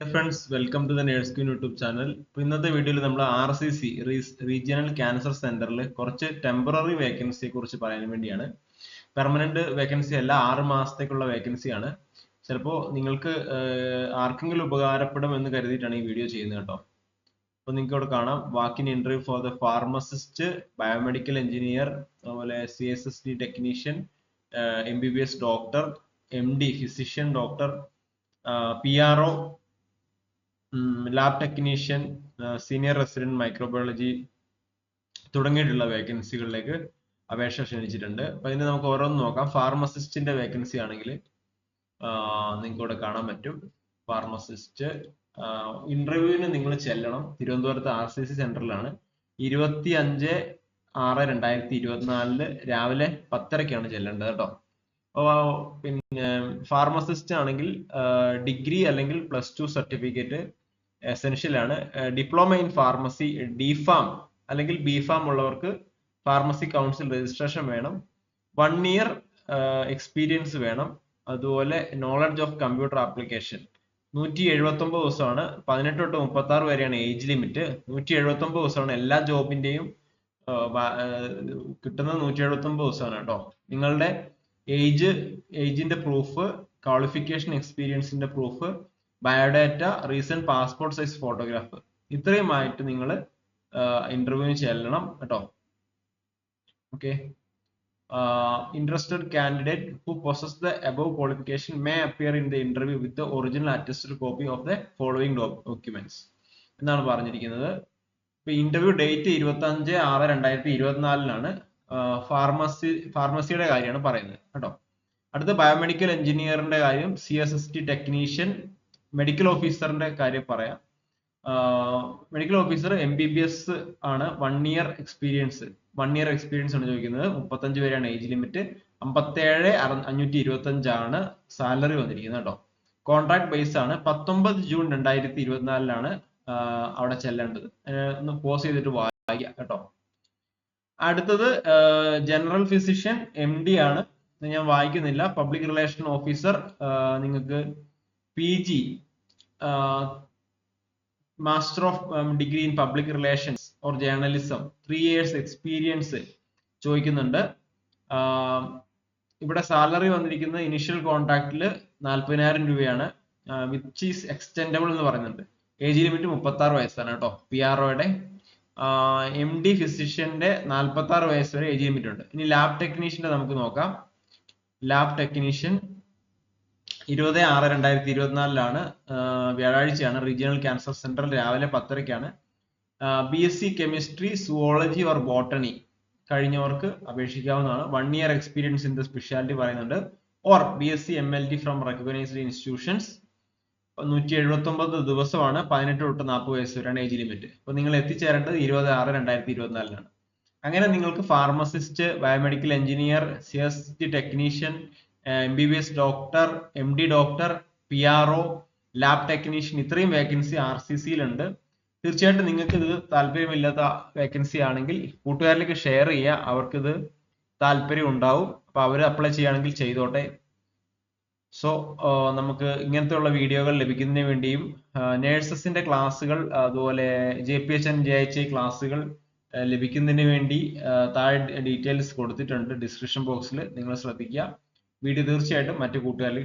Friends welcome to the nurse queen YouTube channel ഇപ്പോൾ ഇന്നത്തെ വീഡിയോയിൽ നമ്മൾ R C C regional cancer സെന്ററിൽ കുറച്ച് ടെമ്പററി വേക്കൻസിയെ കുറിച്ച് പറയാൻ വേണ്ടിയാണ്. പെർമനന്റ് വേക്കൻസി അല്ല ആറ് മാസത്തേക്കുള്ള വേക്കൻസിയാണ് ചിലപ്പോൾ നിങ്ങൾക്ക് ആർക്കെങ്കിലും ഉപകാരപ്പെടും എന്ന് കരുതിയിട്ടാണ് ഈ വീഡിയോ ചെയ്യുന്നത് കേട്ടോ. അപ്പോൾ നിങ്ങൾക്ക് ഇവിടെ കാണാം. Walk in interview for the pharmacist biomedical engineer അതുപോലെ C S S D technician M B B S doctor M D physician doctor P R O lab technician senior resident microbiology തുടങ്ങിയിട്ടുള്ള വേക്കൻസികളിലേക്ക് അപേക്ഷ ക്ഷണിച്ചിട്ടുണ്ട്. അപ്പൊ ഇതിന് നമുക്ക് ഓരോന്ന് നോക്കാം. ഫാർമസിസ്റ്റിന്റെ വേക്കൻസി ആണെങ്കിൽ നിങ്ങൾക്ക് ഇവിടെ കാണാൻ പറ്റും. ഫാർമസിസ്റ്റ് ഇന്റർവ്യൂവിന് നിങ്ങൾ ചെല്ലണം. തിരുവനന്തപുരത്ത് ആർ സി സി സെന്ററിലാണ് ഇരുപത്തി അഞ്ച് ആറ് രണ്ടായിരത്തി ഇരുപത്തിനാലിൽ രാവിലെ പത്തരക്കാണ് ചെല്ലേണ്ടത് കേട്ടോ. പിന്നെ ഫാർമസിസ്റ്റ് ആണെങ്കിൽ ഡിഗ്രി അല്ലെങ്കിൽ പ്ലസ് ടു സർട്ടിഫിക്കറ്റ് എസെൻഷ്യൽ ആണ്. Diploma in pharmacy D pharm അല്ലെങ്കിൽ ബി ഫാം ഉള്ളവർക്ക് ഫാർമസി കൗൺസിൽ രജിസ്ട്രേഷൻ വേണം. വൺ ഇയർ എക്സ്പീരിയൻസ് വേണം. അതുപോലെ നോളജ് ഓഫ് കമ്പ്യൂട്ടർ ആപ്ലിക്കേഷൻ നൂറ്റി എഴുപത്തി ഒമ്പത് ദിവസമാണ്. പതിനെട്ട് തൊട്ട് മുപ്പത്തി ആറ് വരെയാണ് ഏജ് ലിമിറ്റ് നൂറ്റി എഴുപത്തി ഒമ്പത് ദിവസമാണ് എല്ലാ ജോബിന്റെയും കിട്ടുന്നത് നൂറ്റി എഴുപത്തി ഒമ്പത് ദിവസമാണ് കേട്ടോ. നിങ്ങളുടെ ഏജ് ഏജിന്റെ proof qualification എക്സ്പീരിയൻസിന്റെ proof biodata recent passport size photograph ഇത്രയുമായിട്ട് നിങ്ങൾ ഇന്റർവ്യൂവിന് ചെല്ലണം കേട്ടോ. Okay interested candidate who process the above qualification may appear in the interview with original attested copy of the following documents എന്നാണ് പറഞ്ഞിരിക്കുന്നത്. ഇപ്പൊ ഇന്റർവ്യൂ ഡേറ്റ് ഇരുപത്തി അഞ്ച് ആറ് രണ്ടായിരത്തി ഇരുപത്തിനാലിനാണ്. ഫാർമസി ഫാർമസിയുടെ കാര്യമാണ് പറയുന്നത് കേട്ടോ. അടുത്ത ബയോമെഡിക്കൽ എഞ്ചിനീയറിന്റെ കാര്യം C S S T technician medical ഓഫീസറിന്റെ കാര്യം പറയാം. Medical officer M B B S ആണ് one year experience one year experience ആണ് ചോദിക്കുന്നത്. മുപ്പത്തഞ്ച് വരെയാണ് ഏജ് ലിമിറ്റ് അമ്പത്തേഴ് അഞ്ഞൂറ്റി ഇരുപത്തി അഞ്ചാണ് സാലറി വന്നിരിക്കുന്നത് കേട്ടോ. കോൺട്രാക്ട് ബേസ് ആണ്. പത്തൊമ്പത് ജൂൺ രണ്ടായിരത്തി ഇരുപത്തിനാലിലാണ് അവിടെ ചെല്ലേണ്ടത്. ഒന്ന് പോസ് ചെയ്തിട്ട് വായിക്കാം കേട്ടോ. അടുത്തത് ജനറൽ ഫിസിഷ്യൻ എം ഡി ആണ്. ഞാൻ വായിക്കുന്നില്ല. പബ്ലിക് റിലേഷൻ ഓഫീസർ നിങ്ങൾക്ക് P G master of degree in public relations or journalism three years experience ചോദിക്കുന്നുണ്ട്. ഇവിടെ സാലറി വന്നിരിക്കുന്നത് ഇനിഷ്യൽ കോൺട്രാക്റ്റിൽ നാൽപ്പതിനായിരം രൂപയാണ്. വിച്ച് ഈസ് എക്സ്റ്റെൻഡബിൾ എന്ന് പറയുന്നുണ്ട്. ഏജ് ലിമിറ്റ് മുപ്പത്തി ആറ് വയസ്സാണ് കേട്ടോ. പി ആർ ഒയുടെ എം ഡി ഫിസിഷ്യന്റെ നാൽപ്പത്തി ആറ് വയസ്സ് വരെ ഏജ് ലിമിറ്റ് ഉണ്ട്. ഇനി ലാബ് ടെക്നീഷ്യന്റെ നമുക്ക് നോക്കാം. ലാബ് ടെക്നീഷ്യൻ ഇരുപത് ആറ് രണ്ടായിരത്തി ഇരുപത്തിനാലിലാണ് വ്യാഴാഴ്ചയാണ് റീജിയണൽ ക്യാൻസർ സെന്ററിൽ രാവിലെ പത്തരയ്ക്കാണ്. B S C chemistry zoology or botany കഴിഞ്ഞവർക്ക് അപേക്ഷിക്കാവുന്നതാണ്. One year experience in the speciality പറയുന്നുണ്ട്. Or B S C M L T from recognised institutions നൂറ്റി എഴുപത്തി ഒമ്പത് ദിവസമാണ് പതിനെട്ട് തൊട്ട് നാൽപ്പത് വയസ്സ് വരെയാണ് ഏജ് ലിമിറ്റ് അപ്പൊ നിങ്ങൾ എത്തിച്ചേരേണ്ടത് ഇരുപത് ആറ് രണ്ടായിരത്തി ഇരുപത്തിനാലിനാണ്. അങ്ങനെ നിങ്ങൾക്ക് pharmacist biomedical engineer C S T technician M B B S doctor M D doctor P R O lab technician ഇത്രയും വേക്കൻസി ആർ സി സിയിലുണ്ട് തീർച്ചയായിട്ടും നിങ്ങൾക്ക് ഇത് താല്പര്യമില്ലാത്ത വേക്കൻസി ആണെങ്കിൽ കൂട്ടുകാരിലേക്ക് ഷെയർ ചെയ്യുക. അവർക്കിത് താല്പര്യം ഉണ്ടാവും അപ്പൊ അവർ അപ്ലൈ ചെയ്യുകയാണെങ്കിൽ ചെയ്തോട്ടെ. സോ നമുക്ക് ഇങ്ങനത്തെയുള്ള വീഡിയോകൾ ലഭിക്കുന്നതിന് വേണ്ടിയും നേഴ്സസിന്റെ ക്ലാസ്സുകൾ അതുപോലെ J P H N J H I ക്ലാസ്സുകൾ ലഭിക്കുന്നതിന് വേണ്ടി താഴെ ഡീറ്റെയിൽസ് കൊടുത്തിട്ടുണ്ട് ഡിസ്ക്രിപ്ഷൻ ബോക്സിൽ. നിങ്ങൾ ശ്രദ്ധിക്കുക. വീഡിയോ തീർച്ചയായിട്ടും മറ്റു കൂട്ടുകാരിലേക്ക്